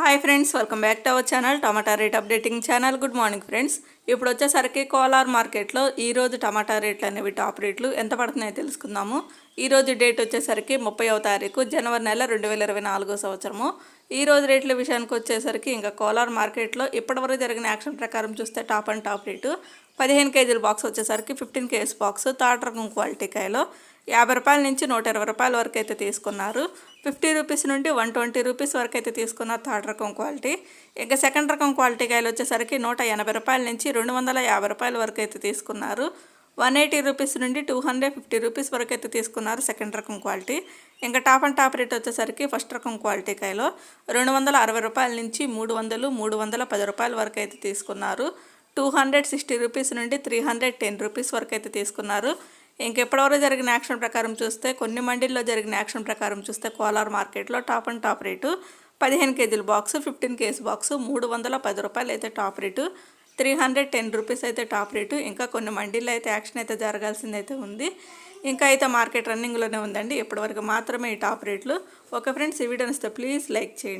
Hi friends welcome back to our channel tomato rate updating channel good morning friends ఇప్పుడు వచ్చేసరికి కోలార్ మార్కెట్లో ఈరోజు టమాటా రేట్లు అనేవి టాప్ రేట్లు. ఎంత పడుతున్నాయో తెలుసుకుందాము. ఈ రోజు డేట్ వచ్చేసరికి ముప్పైవ తారీఖు జనవరి నెల రెండు వేల ఇరవై నాలుగో సంవత్సరము. ఈ రోజు రేట్ల విషయానికి వచ్చేసరికి ఇంకా కోలార్ మార్కెట్లో ఇప్పటివరకు జరిగిన యాక్షన్ ప్రకారం చూస్తే టాప్ అండ్ టాప్ రేటు. పదిహేను కేజీల బాక్స్ వచ్చేసరికి ఫిఫ్టీన్ కేజీస్ బాక్స్ థర్డ్ రకం క్వాలిటీ కాయలో. యాభై రూపాయల నుంచి నూట ఇరవై రూపాయల వరకు అయితే తీసుకున్నారు. ఫిఫ్టీ రూపీస్ నుండి వన్ ట్వంటీ రూపీస్ వరకు అయితే తీసుకున్నారు థర్డ్ రకం క్వాలిటీ. ఇంకా సెకండ్ రకం క్వాలిటీ కాయలు వచ్చేసరికి నూట ఎనభై రూపాయల నుంచి రెండు వందల యాభై రూపాయల వరకు అయితే తీసుకున్నారు. వన్ ఎయిటీ రూపీస్ నుండి టూ హండ్రెడ్ ఫిఫ్టీ రూపీస్ వరకు అయితే తీసుకున్నారు సెకండ్ రకం క్వాలిటీ. ఇంకా టాప్ అండ్ టాప్ రేట్ వచ్చేసరికి ఫస్ట్ రకం క్వాలిటీ కాయలో రెండు వందల అరవై రూపాయల నుంచి మూడు వందలు మూడు వందల పది రూపాయల వరకు అయితే తీసుకున్నారు. టూ హండ్రెడ్ సిక్స్టీ రూపీస్ నుండి త్రీ హండ్రెడ్ టెన్ రూపీస్ వరకు అయితే తీసుకున్నారు. ఇంకెప్పటివరకు జరిగిన యాక్షన్ ప్రకారం చూస్తే కొన్ని మండీల్లో జరిగిన యాక్షన్ ప్రకారం చూస్తే కోలార్ మార్కెట్లో టాప్ అండ్ టాప్ రేటు పదిహేను కేజీల బాక్స్ ఫిఫ్టీన్ కేజీ బాక్స్ మూడు వందల పది రూపాయలు అయితే top rate three hundred ten rupees అయితే టాప్ రేటు. ఇంకా కొన్ని మండీల్లో అయితే యాక్షన్ అయితే జరగాల్సింది అయితే ఉంది. ఇంకా అయితే మార్కెట్ రన్నింగ్లోనే ఉందండి. ఇప్పటివరకు మాత్రమే ఈ టాప్ రేట్లు. ఓకే ఫ్రెండ్స్ ఈ వీడియో వస్తే ప్లీజ్ లైక్ చేయండి.